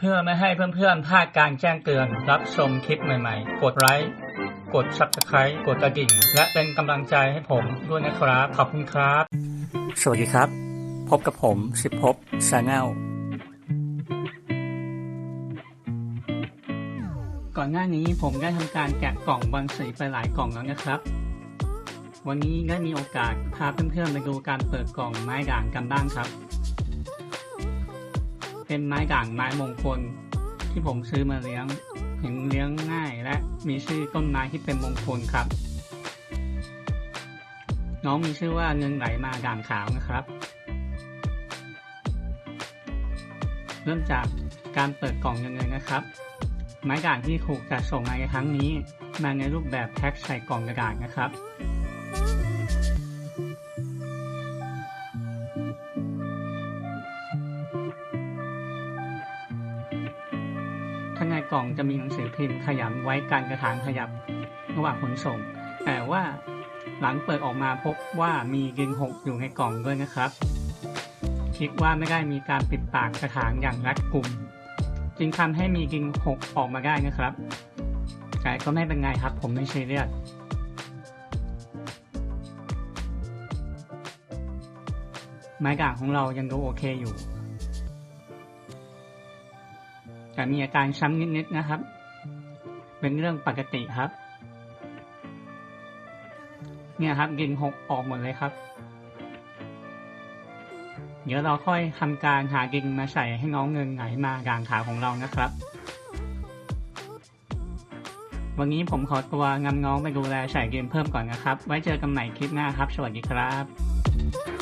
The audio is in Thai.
เพื่อไม่ให้เพื่อนๆพลาดการแจ้งเตือน รับชมคลิปใหม่ๆ กดไลค์กด subscribe กดกระดิ่ง และเป็นกำลังใจให้ผมด้วยนะครับ ขอบคุณครับ สวัสดีครับ พบกับผมสิบพบชาแนลก่อนหน้านี้ผมได้ทำการแกะกล่องบางสีไปหลายกล่องแล้วนะครับ วันนี้ได้มีโอกาสพาเพื่อนๆไปดูการเปิดกล่องไม้ด่างกันบ้างครับ เป็นไม้ด่างไม้มงคล ที่ผมซื้อมาเลี้ยงเห็นเลี้ยงง่ายและมีชื่อต้นไม้ที่เป็นมงคลครับ น้องมีชื่อว่าเงินไหลมาด่างขาวนะครับ เริ่มจากการเปิดกล่องยังไงนะครับ ไม้ด่างที่ถูกจัดส่งมาในครั้งนี้ มาในรูปแบบแพ็คใส่กล่องกระดาษนะครับ ข้างในกล่องจะมีหนังสือพิมพ์ขยำไว้การกระถางขยับระหว่างขนส่ง แต่ว่าหลังเปิดออกมาพบว่ามีดินหกอยู่ในกล่องด้วยนะครับคิดว่าไม่ได้มีการปิดปากกระถางอย่างรัดกุม จึงทำให้มีดินหกออกมาได้นะครับแต่ก็ไม่เป็นไงครับ ผมไม่ซีเรียสไม้ด่างของเรายังดูโอเคอยู่ แต่มีอาการช้ำนิดๆนะครับ เป็นเรื่องปกติครับ เนี่ยครับดินหกออกหมดเลยครับ เดี๋ยวเราค่อยทำการหาดินมาใส่ให้น้องเงินไหลมาด่างขาของเรานะครับวันนี้ผมขอตัวงำน้องไปดูแลใส่ดินเพิ่มก่อนนะครับ ไว้เจอกันใหม่คลิปหน้าครับ สวัสดีครับ